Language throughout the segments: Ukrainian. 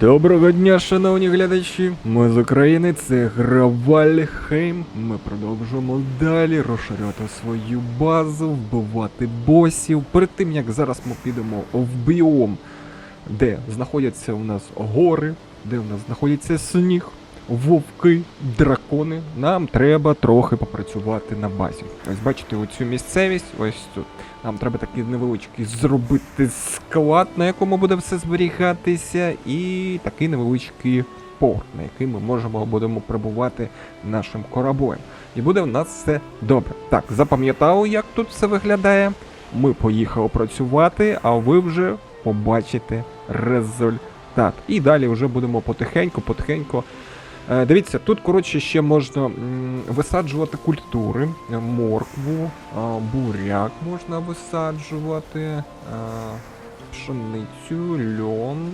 Доброго дня, шановні глядачі! Ми з України, це гра Вальхейм. Ми продовжуємо далі розширювати свою базу, вбивати босів. Перед тим як зараз ми підемо в біом, де знаходяться у нас гори, де у нас знаходиться сніг, вовки, дракони. Нам треба трохи попрацювати на базі. Ось бачите оцю місцевість, ось тут. Нам треба такий невеличкий зробити склад, на якому буде все зберігатися, і такий невеличкий порт, на який ми можемо будемо прибувати нашим кораблем. І буде в нас все добре. Так, запам'ятали, як тут все виглядає. Ми поїхали працювати, а ви вже побачите результат. І далі вже будемо потихеньку, потихеньку. Е, Дивіться, тут, коротше, ще можна висаджувати культури, е, моркву, буряк можна висаджувати, е, пшеницю, льон.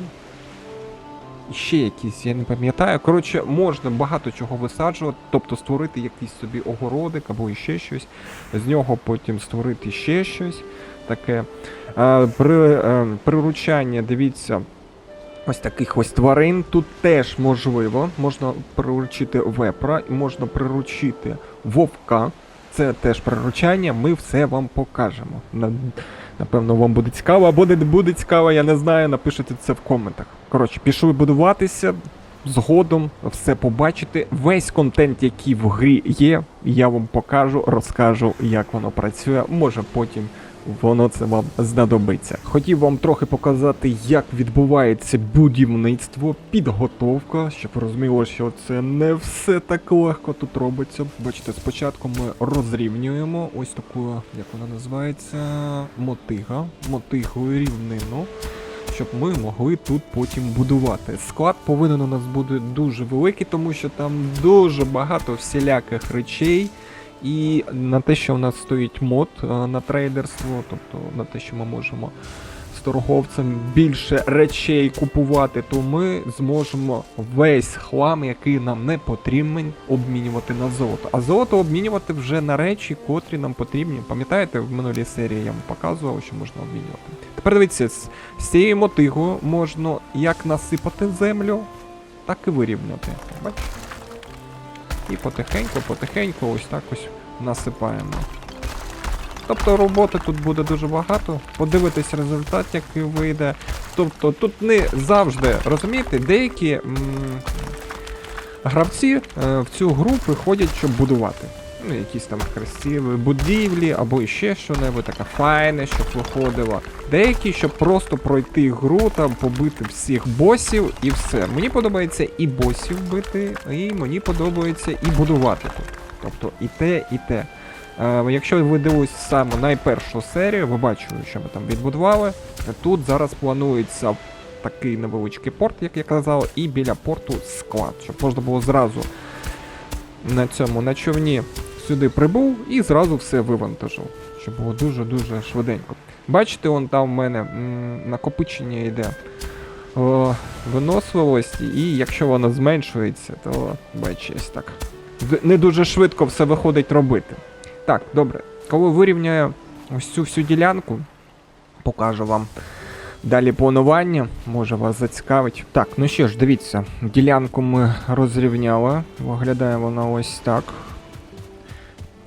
Ще якісь, я не пам'ятаю. Коротше, можна багато чого висаджувати, тобто створити якийсь собі огородик або іще щось, з нього потім створити ще щось таке. Е, При, е, приручання, дивіться, ось таких ось тварин тут теж можливо. Можна приручити вепра, можна приручити вовка. Це теж приручання, ми все вам покажемо. Напевно, вам буде цікаво, або не буде цікаво, я не знаю, напишіть це в коментах. Коротше, пішли будуватися, згодом все побачите. Весь контент, який в грі є, я вам покажу, розкажу, як воно працює. Може потім воно це вам знадобиться. Хотів вам трохи показати, як відбувається будівництво, підготовка, щоб ви розуміли, що це не все так легко тут робиться. Бачите, спочатку ми розрівнюємо ось таку, як вона називається, мотига, мотигою рівнину. Щоб ми могли тут потім будувати. Склад повинен у нас бути дуже великий, тому що там дуже багато всіляких речей. І на те, що в нас стоїть мод е, на трейдерство, тобто на те, що ми можемо з торговцем більше речей купувати, то ми зможемо весь хлам, який нам не потрібен, обмінювати на золото. А золото обмінювати вже на речі, котрі нам потрібні. Пам'ятаєте, в минулій серії я вам показував, що можна обмінювати. Тепер дивіться, з, цією мотигою можна як насипати землю, так і вирівняти. Бачите? І потихеньку, потихеньку ось так ось насипаємо. Тобто роботи тут буде дуже багато. Подивитись результат, який вийде. Тобто тут не завжди, розумієте, деякі м- гравці е, в цю гру приходять, щоб будувати. Ну, якісь там красиві будівлі або ще що-небудь таке файне, щоб виходило. Деякі, щоб просто пройти гру, там побити всіх босів і все. Мені подобається і босів бити, і мені подобається і будувати тут. Тобто і те, і те. Е, якщо ви дивились саме найпершу серію, ви бачили, що ми там відбудували. Тут зараз планується такий невеличкий порт, як я казав, і біля порту склад, щоб можна було зразу на цьому на човні сюди прибув і зразу все вивантажив. Щоб було дуже-дуже швиденько. Бачите, он там в мене накопичення йде виносливості, і якщо воно зменшується, то ось так. Не дуже швидко все виходить робити. Так, добре. Коли вирівняю ось цю всю ділянку, покажу вам далі планування, може вас зацікавить. Так, ну що ж, дивіться, ділянку ми розрівняли. Виглядає вона ось так.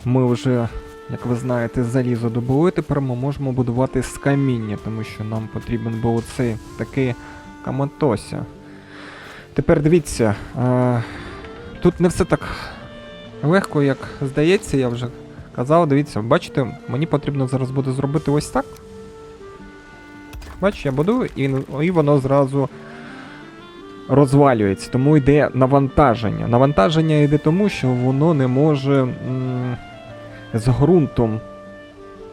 Ми вже, як ви знаєте, залізо добули. Тепер ми можемо будувати з каміння, тому що нам потрібен був цей такий каматося. Тепер дивіться, тут не все так легко, як здається, я вже казав. Дивіться, бачите, мені потрібно зараз буде зробити ось так. Бачите, я будую, і, і воно зразу розвалюється, тому йде навантаження. Навантаження йде тому, що воно не може м, з ґрунтом,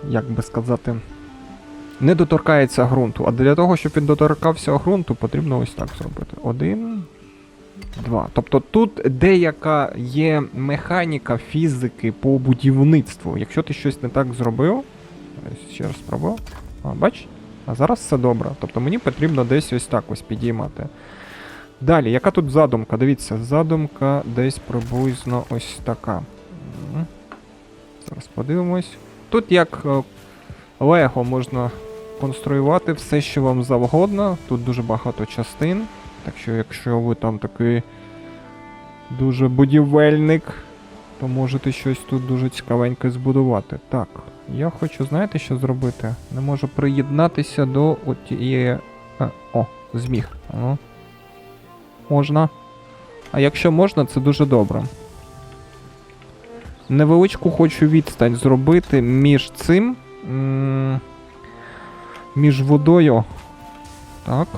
як би сказати, не доторкається ґрунту. А для того, щоб він доторкався ґрунту, потрібно ось так зробити. Один. Два. Тобто тут деяка є механіка фізики по будівництву. Якщо ти щось не так зробив, ще раз спробую. А, бач? А зараз все добре. Тобто мені потрібно десь ось так ось підіймати. Далі, яка тут задумка? Дивіться, задумка десь приблизно ось така. Зараз подивимось. Тут як е, Лего можна конструювати все, що вам завгодно. Тут дуже багато частин. Так що, якщо ви там такий дуже будівельник, то можете щось тут дуже цікавеньке збудувати. Так, я хочу, знаєте, що зробити? Не можу приєднатися до отієї. А, о, зміг. Можна. А якщо можна, це дуже добре. Невеличку хочу відстань зробити між цим. Між водою. Так.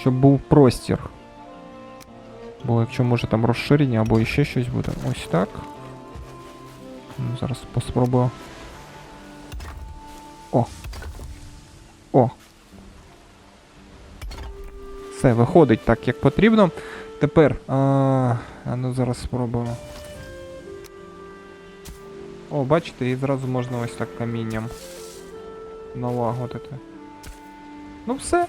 Щоб був простір. Бо якщо може там розширення або іще щось буде. Ось так. Ну, Зараз поспробую. О. О. Все, виходить так, як потрібно. Тепер. А, а ну зараз спробуємо. О, бачите, і зразу можна ось так камінням налагодити. Ну все.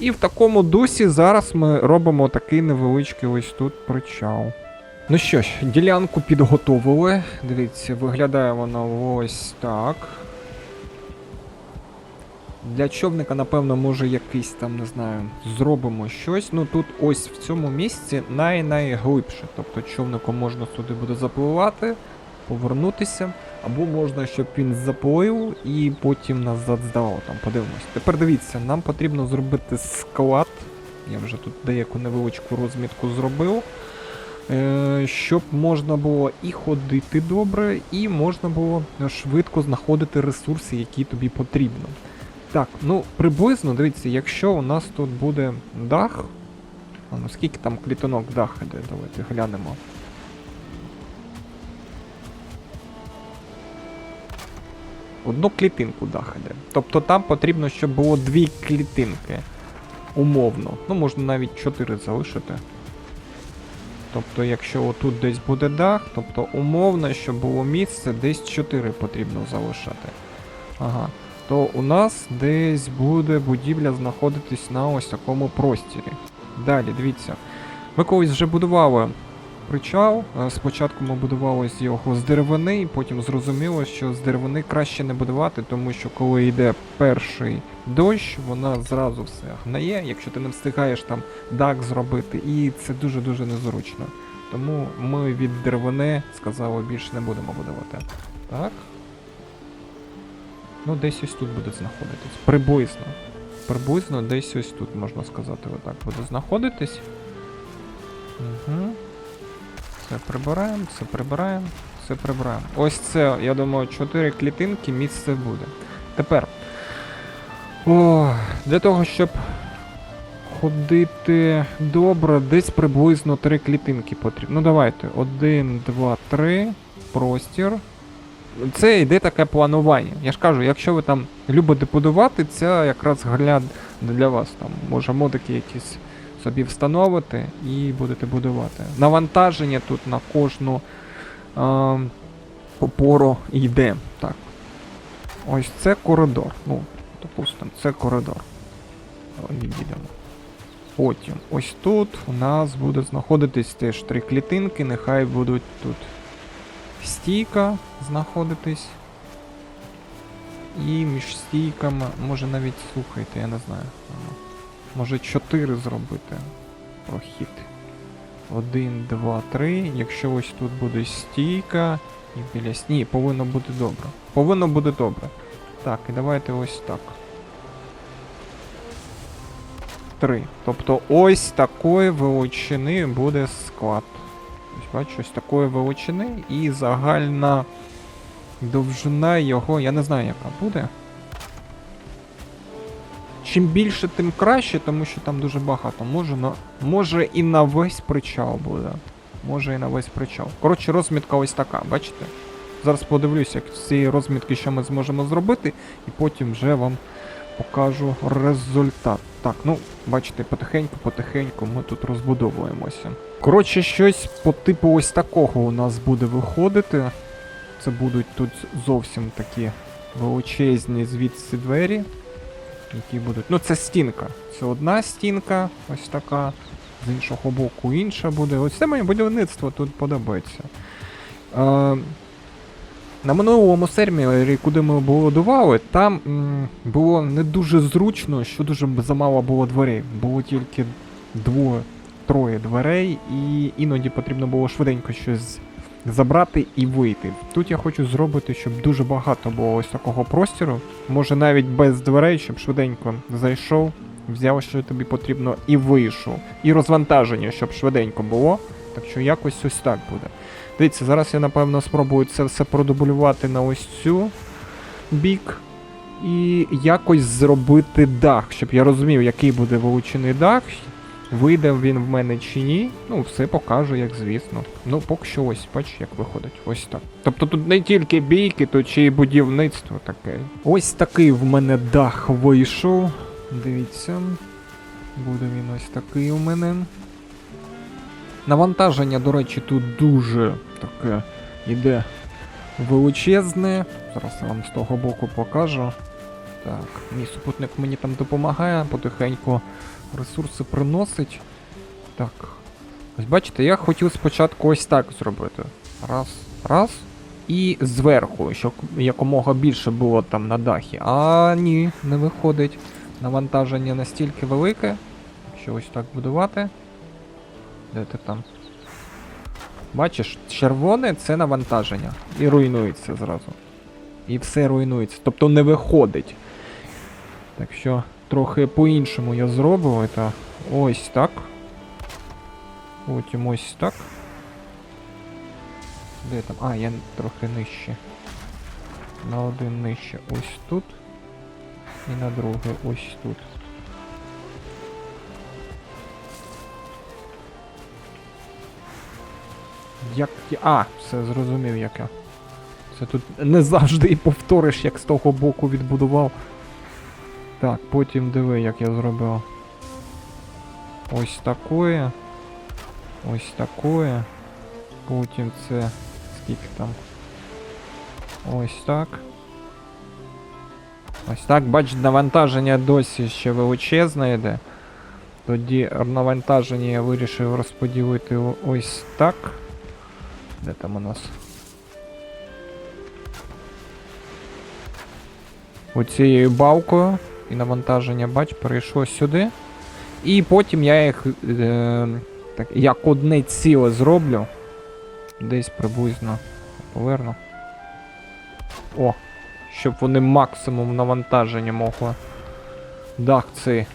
І в такому дусі зараз ми робимо такий невеличкий ось тут причал. Ну що ж, ділянку підготовили. Дивіться, виглядає вона ось так. Для човника, напевно, може якийсь там, не знаю, зробимо щось. Ну тут ось в цьому місці най-найглибше. Тобто човником можна сюди буде запливати, повернутися. Або можна, щоб він заплив і потім назад здавав. Там подивимось. Тепер дивіться, нам потрібно зробити склад. Я вже тут деяку невеличку розмітку зробив. Е, щоб можна було і ходити добре, і можна було швидко знаходити ресурси, які тобі потрібно. Так, ну приблизно, дивіться, якщо у нас тут буде дах. А ну скільки там клітинок даха йде, давайте глянемо. Одну клітинку дах іде. Тобто там потрібно, щоб було дві клітинки. Умовно. Ну, можна навіть чотири залишити. Тобто, якщо отут десь буде дах, тобто умовно, щоб було місце, десь 4 потрібно залишати. Ага. То у нас десь буде будівля знаходитись на ось такому простірі. Далі, дивіться. Ми колись вже будували причал. Е, Спочатку ми будували його з деревини, потім зрозуміло, що з деревини краще не будувати, тому що коли йде перший дощ, вона зразу все гнає, якщо ти не встигаєш там дах зробити, і це дуже-дуже незручно. Тому ми від деревини сказали більше не будемо будувати. Так. Ну, десь ось тут буде знаходитись. Приблизно. Приблизно десь ось тут, можна сказати, отак буде знаходитись. Угу. Це прибираємо, це прибираємо, це прибираємо. Ось це, я думаю, 4 клітинки місце буде. Тепер. О, для того, щоб ходити добре, десь приблизно 3 клітинки потрібно. Ну давайте. 1, 2, 3. Простір. Це йде таке планування. Я ж кажу, якщо ви там любите будувати, це якраз гляд для вас. Там може модики якісь собі встановити і будете будувати. Навантаження тут на кожну е, опору йде. Так. Ось це коридор. Ну, допустимо, це коридор. Відійдемо. Потім ось тут у нас буде знаходитись теж три клітинки, нехай будуть тут стійка знаходитись. І між стійками, може навіть слухайте, я не знаю. Може 4 зробити прохід. 1, 2, 3. Якщо ось тут буде стійка і біля сні, повинно бути добре. Повинно бути добре. Так, і давайте ось так. 3. Тобто ось такої величини буде склад. Ось бачу, ось такої величини і загальна довжина його, я не знаю, яка буде. Чим більше, тим краще, тому що там дуже багато. Може, на... може і на весь причал буде. Може і на весь причал. Коротше, розмітка ось така, бачите? Зараз подивлюся, як з цієї розмітки, що ми зможемо зробити, і потім вже вам покажу результат. Так, ну, бачите, потихеньку-потихеньку ми тут розбудовуємося. Коротше, щось по типу ось такого у нас буде виходити. Це будуть тут зовсім такі величезні звідси двері які будуть. Ну, це стінка. Це одна стінка, ось така. З іншого боку інша буде. Ось це моє будівництво тут подобається. Е, на минулому сервері, куди ми будували, там м, було не дуже зручно, що дуже замало було дверей. Було тільки двоє, троє дверей, і іноді потрібно було швиденько щось забрати і вийти. Тут я хочу зробити, щоб дуже багато було ось такого простіру. Може навіть без дверей, щоб швиденько зайшов, взяв, що тобі потрібно, і вийшов. І розвантаження, щоб швиденько було. Так що якось ось так буде. Дивіться, зараз я напевно спробую це все продублювати на ось цю бік. І якось зробити дах, щоб я розумів, який буде вилучений дах, вийде він в мене чи ні. Ну, все покажу, як звісно. Ну, поки що ось, бач, як виходить. Ось так. Тобто тут не тільки бійки, тут ще й будівництво таке. Ось такий в мене дах вийшов. Дивіться. Буде він ось такий у мене. Навантаження, до речі, тут дуже таке іде величезне. Зараз я вам з того боку покажу. Так, мій супутник мені там допомагає, потихеньку ресурси приносить. Так. Ось бачите, я хотів спочатку ось так зробити. Раз, раз. І зверху, щоб якомога більше було там на дахі. А ні, не виходить. Навантаження настільки велике. Якщо ось так будувати. Де ти там? Бачиш, червоне це навантаження. І руйнується зразу. І все руйнується. Тобто не виходить. Так що трохи по-іншому я зробив. Це ось так. Потім ось так. Де там? А, я трохи нижче. На один нижче ось тут. І на другий ось тут. Як. я- А, все зрозумів яке. Це тут не завжди і повториш, як з того боку відбудував. Так, потім диви, як я зробив. Ось такое. Ось такое. Потім це. Скільки там? Ось так. Ось так, бач, навантаження досі ще величезне йде. Тоді навантаження я вирішив розподілити ось так. Де там у нас? Оцією балкою. І навантаження, бач, перейшло сюди. І потім я їх е, так, як одне ціле зроблю. Десь приблизно поверну. О! Щоб вони максимум навантаження могли дах цей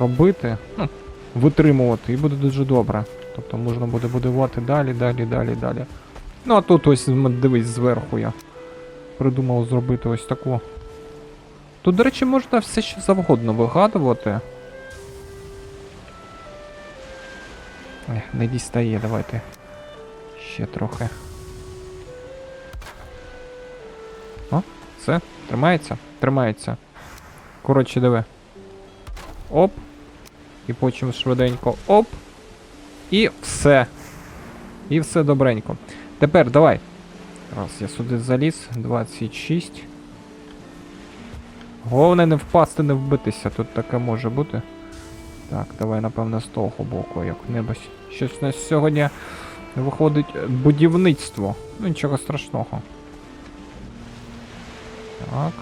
робити. Ну, витримувати, і буде дуже добре. Тобто можна буде будувати далі, далі, далі, далі. Ну а тут ось дивись зверху я придумав зробити ось таку. Тут, до речі, можна все що завгодно вигадувати. Ех, не дістає, давайте. Ще трохи. О, все, тримається? Тримається. Коротше, диви. Оп. І потім швиденько оп. І все. І все добренько. Тепер давай. Раз, я сюди заліз. 26. Головне не впасти, не вбитися. Тут таке може бути. Так, давай, напевно, з того боку, як небось. Щось у нас сьогодні виходить будівництво. Ну, нічого страшного. Так.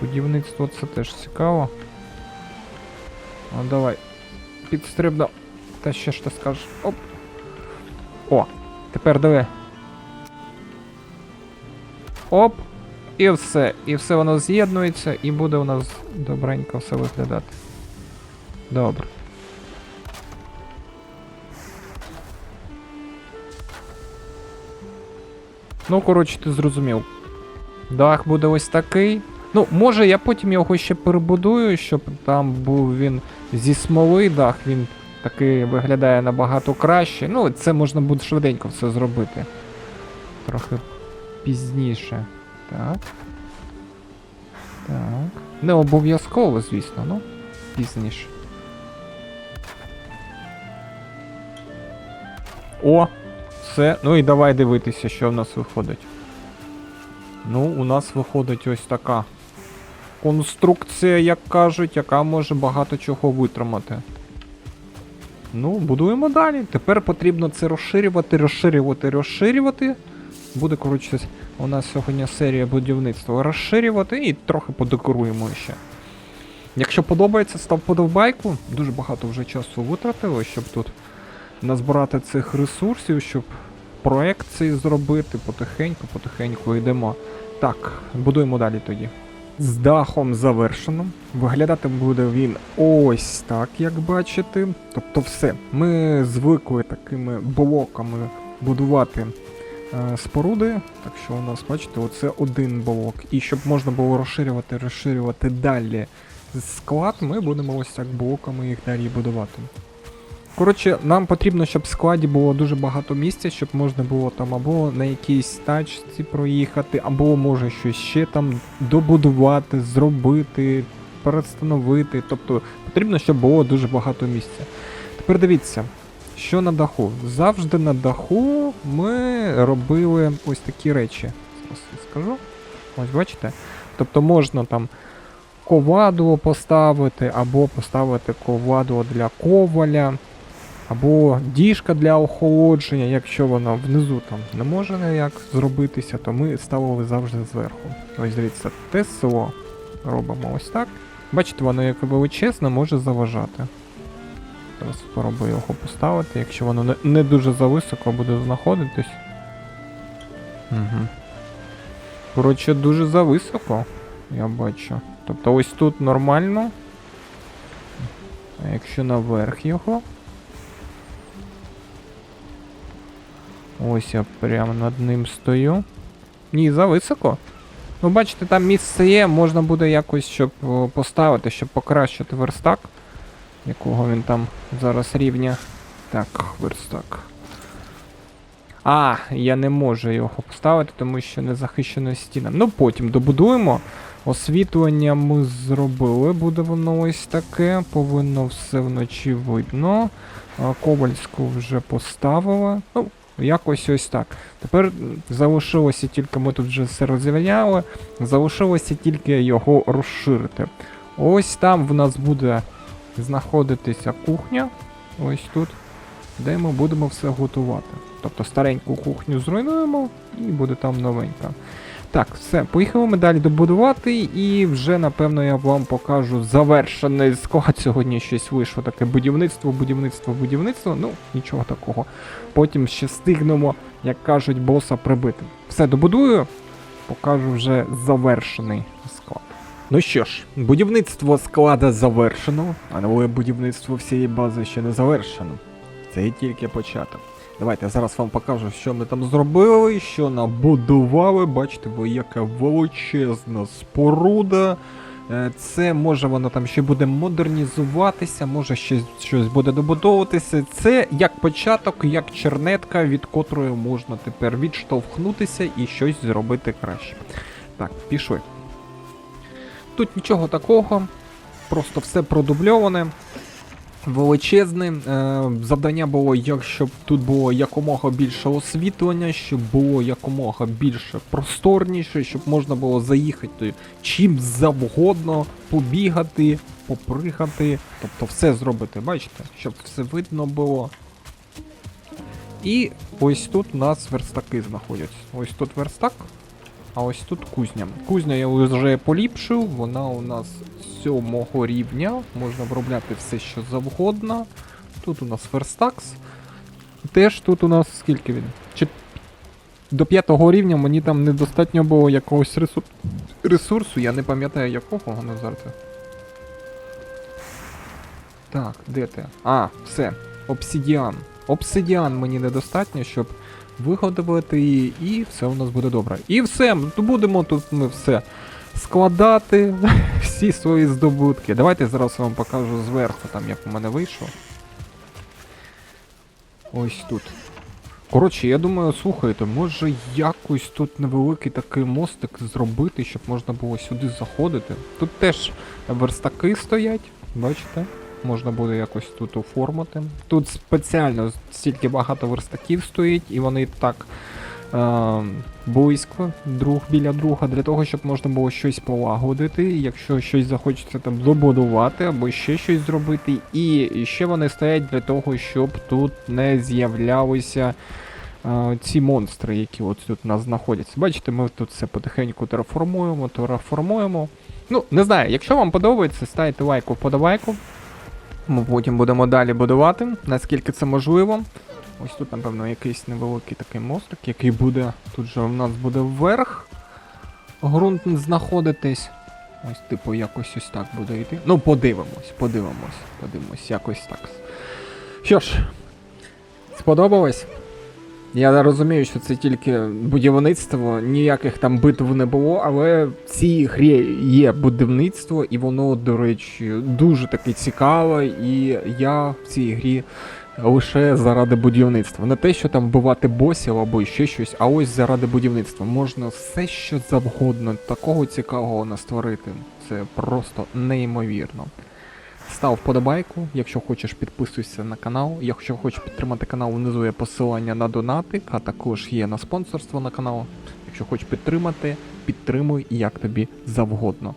Будівництво це теж цікаво. Ну давай. Підстрибно. Та ще ж ти скажеш. Оп. О, тепер диви. Оп. І все. І все воно з'єднується, і буде у нас добренько все виглядати. Добре. Ну, коротше, ти зрозумів. Дах буде ось такий. Ну, може я потім його ще перебудую, щоб там був він зі смоли дах, він такий виглядає набагато краще. Ну, це можна буде швиденько все зробити. Трохи пізніше. Так. Так. Не обов'язково, звісно, ну. Пізніше. О! Все. Ну і давай дивитися, що в нас виходить. Ну, у нас виходить ось така конструкція, як кажуть, яка може багато чого витримати. Ну, будуємо далі. Тепер потрібно це розширювати, розширювати, розширювати. Буде, коротше, у нас сьогодні серія будівництва розширювати і трохи подекоруємо ще. Якщо подобається, став подобайку. Дуже багато вже часу витратили, щоб тут назбирати цих ресурсів, щоб проект цей зробити потихеньку, потихеньку йдемо. Так, будуємо далі тоді. З дахом завершено. Виглядати буде він ось так, як бачите. Тобто все. Ми звикли такими блоками будувати споруди. Так що у нас, бачите, оце один блок. І щоб можна було розширювати, розширювати далі склад, ми будемо ось так блоками їх далі будувати. Коротше, нам потрібно, щоб в складі було дуже багато місця, щоб можна було там або на якійсь тачці проїхати, або може щось ще там добудувати, зробити, перестановити. Тобто потрібно, щоб було дуже багато місця. Тепер дивіться, що на даху. Завжди на даху ми робили ось такі речі. Скажу. Ось бачите? Тобто можна там ковадло поставити, або поставити ковадло для коваля, або діжка для охолодження, якщо вона внизу там не може ніяк зробитися, то ми ставили завжди зверху. Ось дивіться, Тесло робимо ось так. Бачите, воно як величезне може заважати. Зараз спробую його поставити, якщо воно не, не дуже зависоко буде знаходитись. Угу. Коротше, дуже зависоко, я бачу. Тобто ось тут нормально. А якщо наверх його. Ось я прямо над ним стою. Ні, зависоко. Ну, бачите, там місце є, можна буде якось щоб поставити, щоб покращити верстак. Якого він там зараз рівня. Так, верстак. А, я не можу його поставити, тому що не захищена стіна. Ну потім добудуємо. Освітлення ми зробили, буде воно ось таке. Повинно все вночі видно. А, Ковальську вже поставили. Ну, якось ось так. Тепер залишилося тільки, ми тут вже все розрівняли, залишилося тільки його розширити. Ось там в нас буде знаходитися кухня. Ось тут, де ми будемо все готувати. Тобто стареньку кухню зруйнуємо і буде там новенька. Так, все, поїхали ми далі добудувати, і вже напевно я вам покажу завершений склад. Сьогодні щось вийшло таке будівництво, будівництво, будівництво. Ну, нічого такого. Потім ще стигнемо, як кажуть, боса прибити. Все добудую, покажу вже завершений склад. Ну що ж, будівництво склада завершено, а нове будівництво всієї бази ще не завершено. Це тільки початок. Давайте зараз вам покажу, що ми там зробили, що набудували. Бачите, ви яка величезна споруда. Е, Це може воно там ще буде модернізуватися, може ще щось буде добудовуватися. Це як початок, як чернетка, від котрої можна тепер відштовхнутися і щось зробити краще. Так, пішли. Тут нічого такого, просто все продубльоване. Величезне. Е, завдання було, щоб тут було якомога більше освітлення, щоб було якомога більше просторніше, щоб можна було заїхати чим завгодно, побігати, попригати, тобто все зробити, бачите, щоб все видно було. І ось тут у нас верстаки знаходяться. Ось тут верстак, а ось тут кузня. Кузня я вже поліпшив, вона у нас сьомого рівня. Можна виробляти все, що завгодно. Тут у нас верстакс. Теж тут у нас скільки він? Чи... До п'ятого рівня мені там недостатньо було якогось ресур... ресурсу, я не пам'ятаю якого Назарте. Так, де ти? А, все. Обсидіан. Обсидіан мені недостатньо, щоб виготовити її, і все у нас буде добре. І все, будемо тут ми все складати, всі свої здобутки. Давайте зараз вам покажу зверху, там як у мене вийшло. Ось тут. Коротше, я думаю, слухайте, може якось тут невеликий такий мостик зробити, щоб можна було сюди заходити. Тут теж верстаки стоять, бачите? Можна буде якось тут оформити. Тут спеціально стільки багато верстаків стоїть, і вони так е, близько друг біля друга, для того, щоб можна було щось полагодити, якщо щось захочеться там добудувати або ще щось зробити. І ще вони стоять для того, щоб тут не з'являлися е, ці монстри, які от тут у нас знаходяться. Бачите, ми тут все потихеньку тераформуємо, тераформуємо. Ну, не знаю, якщо вам подобається, ставте лайку вподобайку. Ми потім будемо далі будувати, наскільки це можливо. Ось тут, напевно, якийсь невеликий такий мостик, який буде. Тут же в нас буде вверх. Ґрунт знаходитись. Ось, типу, якось ось так буде йти. Ну, подивимось, подивимось, подивимось, якось так. Що ж, сподобалось? Я розумію, що це тільки будівництво, ніяких там битв не було, але в цій грі є будівництво, і воно, до речі, дуже таке цікаве, і я в цій грі лише заради будівництва. Не те, що там вбивати босів або ще щось, а ось заради будівництва. Можна все що завгодно, такого цікавого настворити. Це просто неймовірно. Став вподобайку, якщо хочеш підписуйся на канал. Якщо хочеш підтримати канал, внизу є посилання на донатик, а також є на спонсорство на канал. Якщо хочеш підтримати, підтримуй як тобі завгодно.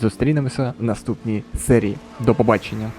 Зустрінемося в наступній серії. До побачення!